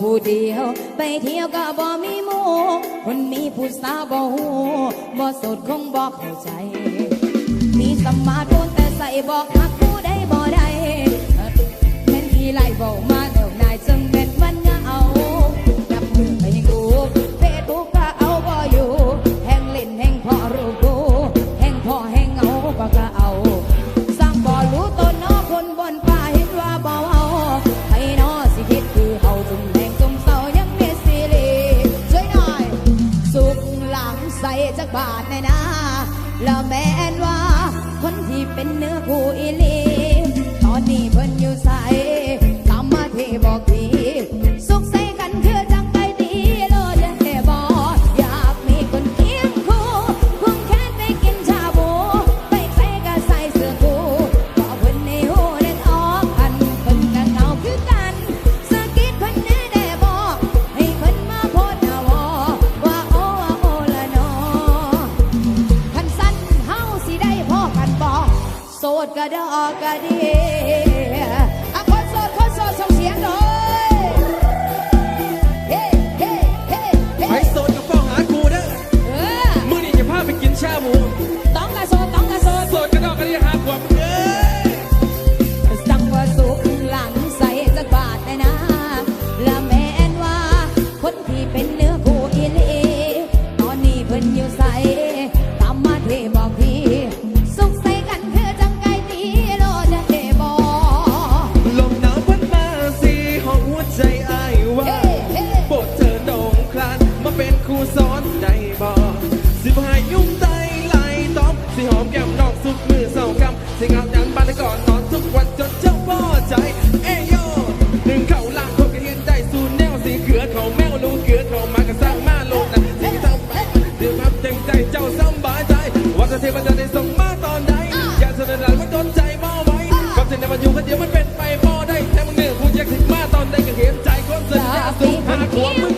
ผู้เดียว ไปเที่ยวก็บ่มีมู่คนมีผู้สาวบ่หูบ่สดคงบ่เข้าใจ มีสมาร์ทโฟนแต่ใส่บอกหักผู้ได้บ่ได้เป็นที่ไล่บ่ ดอกกระเดี ใจเอ้โยหนึ่งเขาล่างคนกระเทีนใจสูนแนวสีเขือเขาแมวลูเขือเขามากระซ่างมาลงนะสีทำไปเดือดพับจังใจเจ้าซ้ำบายใจวัฒนเทพจะได้ส่งมาตอนใดอย่าเสนอหลังมันโดนใจมอไว้กับเส้นในวันอยู่คนเดียวมันเป็นไปพอได้แถมมึงเหนื่อยพูดยากสิมาตอนใดก็เห็นใจคนสัยญาสูงหาหัวมึง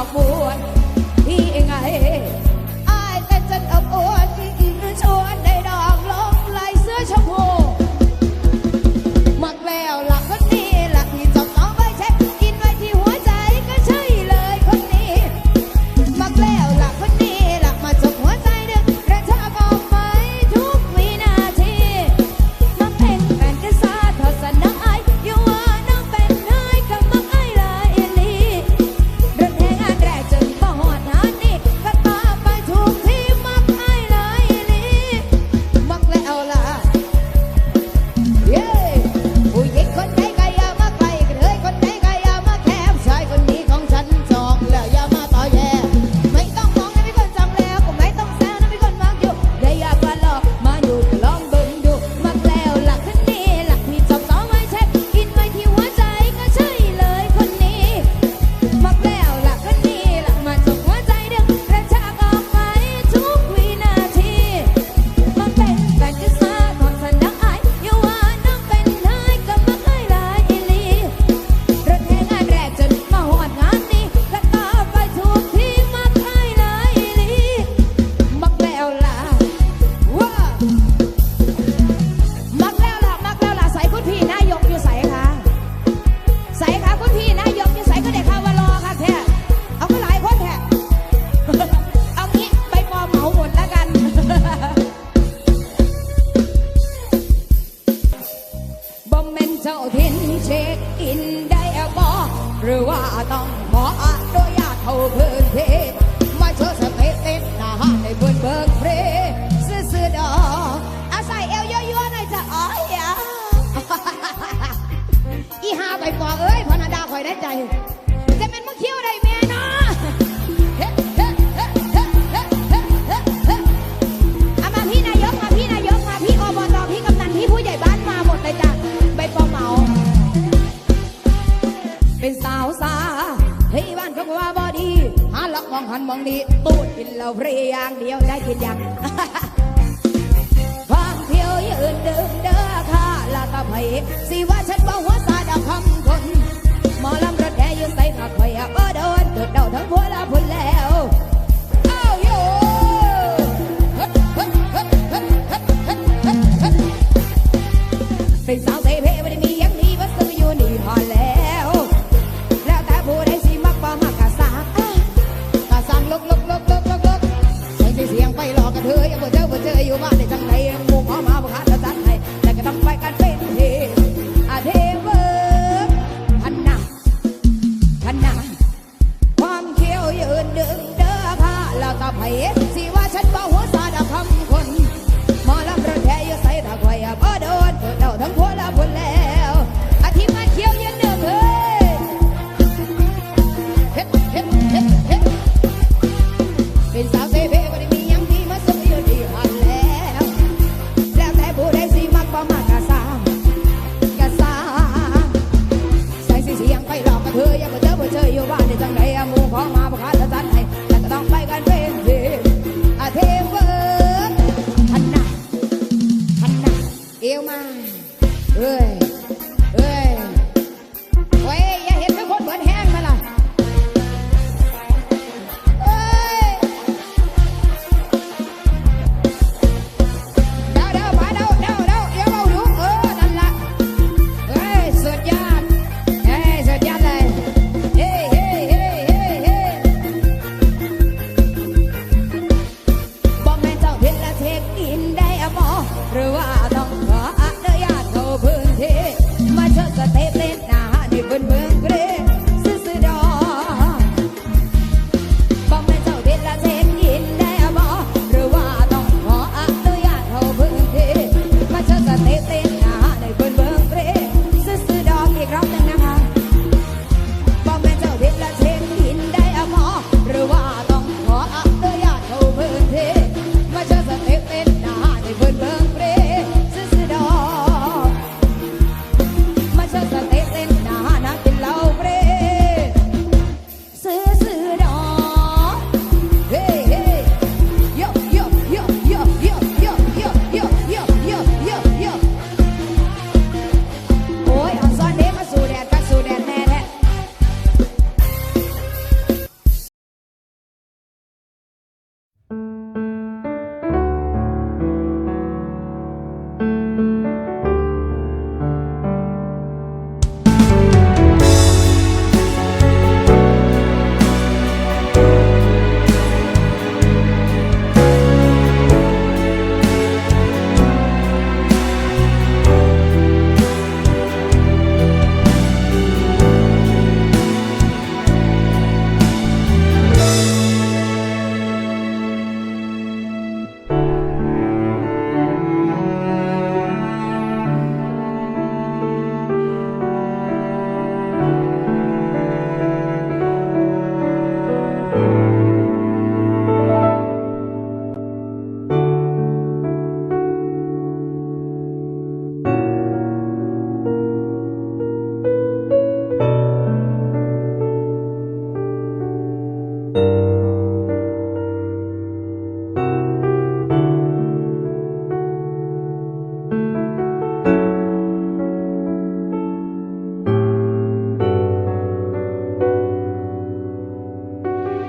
amor. อินได้บ่หรือว่าต้องขออนุญาตเข้าพื้นที่มาเชื่อสเปเต้นหน้าในเพื่อนเบิร์กเฟรซื้อๆดอกอาศัยเอวยั่วๆหน่อยจ้ะอ๋อยาอีฮาไใบปอเอ้ยพนาดาคอยได้ใจ มองดีตูดกินเราเรียงเดียวได้กินยัง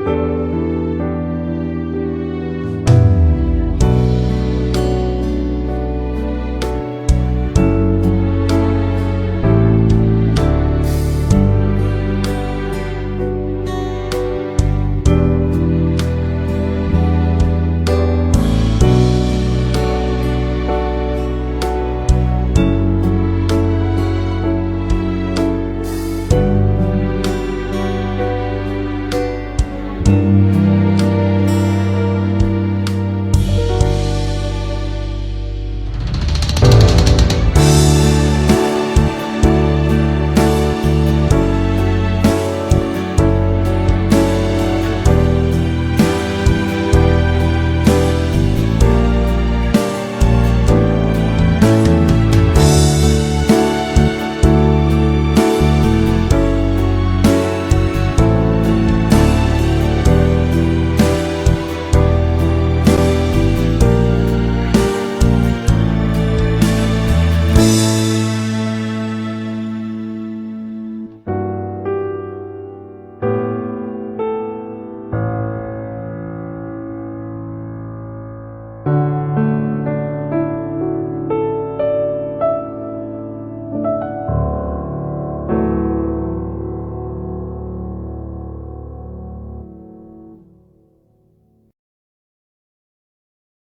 Música